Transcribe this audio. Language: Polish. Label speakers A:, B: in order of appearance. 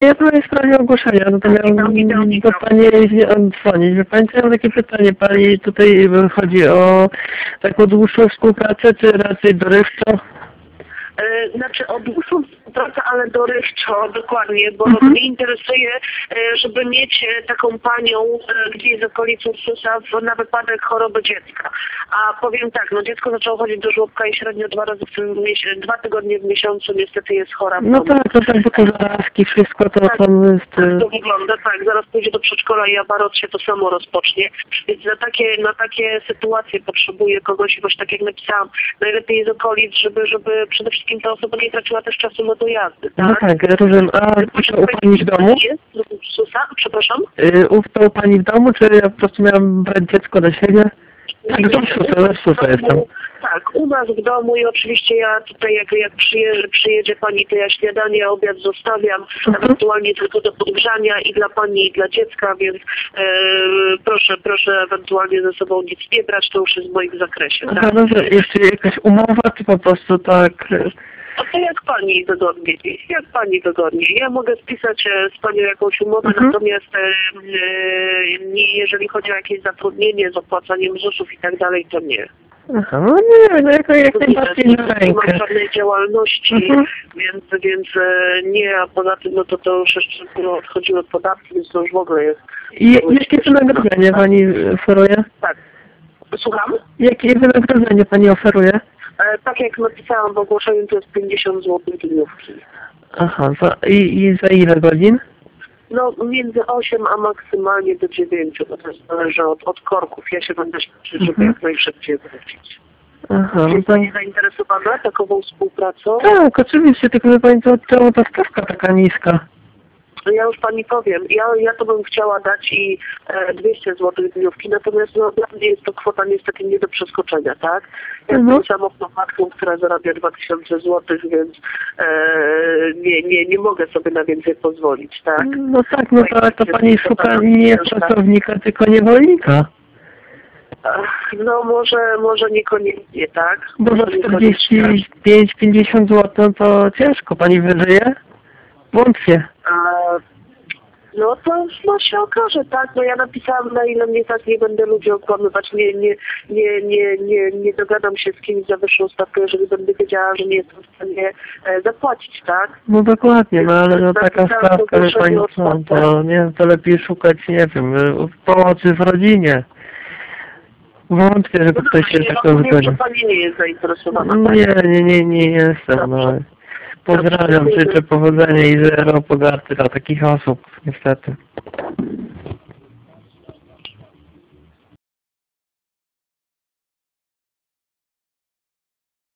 A: ja to w sprawie ogłoszenia,
B: witam,
A: do Pani dzwonić. Wie Pani, co, ja mam takie pytanie, Pani tutaj chodzi o taką dłuższą współpracę, czy raczej dorywczo?
B: E, Znaczy o dłuższą współpracę, ale dorywczo dokładnie, bo
A: Mhm.
B: mnie interesuje, e, żeby mieć e, taką panią e, gdzieś z okolicy Ursusa w- na wypadek choroby dziecka. A powiem tak, no dziecko zaczęło chodzić do żłobka i średnio dwa razy w tym miesiącu, dwa tygodnie w miesiącu niestety jest chora.
A: No
B: domu.
A: tak, to tak, bo to zarazki, wszystko to
B: Tak,
A: tam jest...
B: Tak to wygląda, tak. Zaraz pójdzie do przedszkola i abarot się to samo rozpocznie. Więc na takie, na takie sytuacje potrzebuje kogoś, właśnie tak jak napisałam, najlepiej z okolic, żeby, żeby przede wszystkim ta osoba nie traciła też czasu na dojazdy,
A: No
B: tak?
A: tak, rozumiem. A to u Pani w domu?
B: Jest? Przepraszam?
A: Y, U to u Pani w domu, czy ja po prostu miałem brać dziecko do siebie? Tak, Ursusa jestem.
B: Tak, u nas w domu i oczywiście ja tutaj jak, jak przyjedzie, przyjedzie pani, to ja śniadanie, obiad zostawiam,
A: Mhm.
B: ewentualnie tylko do podgrzania i dla pani i dla dziecka, więc e, proszę, proszę ewentualnie ze sobą nic nie brać, to już jest w moim zakresie.
A: Aha,
B: Tak?
A: dobrze, jeszcze jakaś umowa, czy po prostu tak...
B: A to jak pani wygodnie, jak pani wygodnie. Ja mogę spisać e, z panią jakąś umowę,
A: Mhm.
B: natomiast e, e, nie, jeżeli chodzi o jakieś zatrudnienie z opłacaniem ZUS-ów i tak dalej, to nie.
A: Aha, no nie, no jak, jak najbardziej
B: nie
A: na
B: mam
A: rękę.
B: żadnej działalności,
A: Mhm.
B: więc, więc e, nie, a poza tym no to, to już jeszcze dopiero odchodziły podatki, więc to już w ogóle jest.
A: I jakie wynagrodzenie Pani oferuje?
B: Tak. Słucham?
A: Jakie wynagrodzenie Pani oferuje?
B: Tak jak napisałam w ogłoszeniu, to jest 50 zł dniówki.
A: Aha, za, i, i za ile godzin?
B: No między 8 a maksymalnie do 9, bo to zależy od, od korków. Ja się będę śpieszyć, żeby
A: Mhm.
B: jak najszybciej wrócić.
A: Aha, no
B: Jest
A: to...
B: Pani zainteresowana takową współpracą?
A: Tak, oczywiście, tylko wie Pani, co, czemu ta stawka taka niska?
B: Ja już pani powiem, ja, ja to bym chciała dać i e, 200 zł dniówki, natomiast no, dla mnie jest to kwota niestety nie do przeskoczenia, tak? Ja
A: Mhm.
B: jestem samotną matką, która zarabia 2000 zł, więc e, nie, nie, nie mogę sobie na więcej pozwolić, tak?
A: No tak, no to, ale to Pani szuka nie pracownika, tylko niewolnika.
B: No może, może niekoniecznie, tak?
A: Bo za
B: Może niekoniecznie.
A: 45-50 zł no to ciężko Pani wyżyje? Wątpię.
B: A, No to no się okaże, tak? No ja napisałam na ile mnie tak nie będę ludzi okłamywać, nie, nie, nie, nie, nie, nie dogadam się z kimś za wyższą stawkę, jeżeli będę wiedziała, że nie jestem w stanie e, zapłacić, tak?
A: No dokładnie, no ale no taka stawka, wie Pani co, to nie, to lepiej szukać, nie wiem, y, pomocy w rodzinie. Wątpię, żeby ktoś się
B: rozumiem, że
A: zgodził.
B: pani nie jest zainteresowana.
A: No
B: tak?
A: nie, nie, nie, nie jestem, no. Pozdrawiam, życzę powodzenia i zero pogardy dla takich osób, niestety.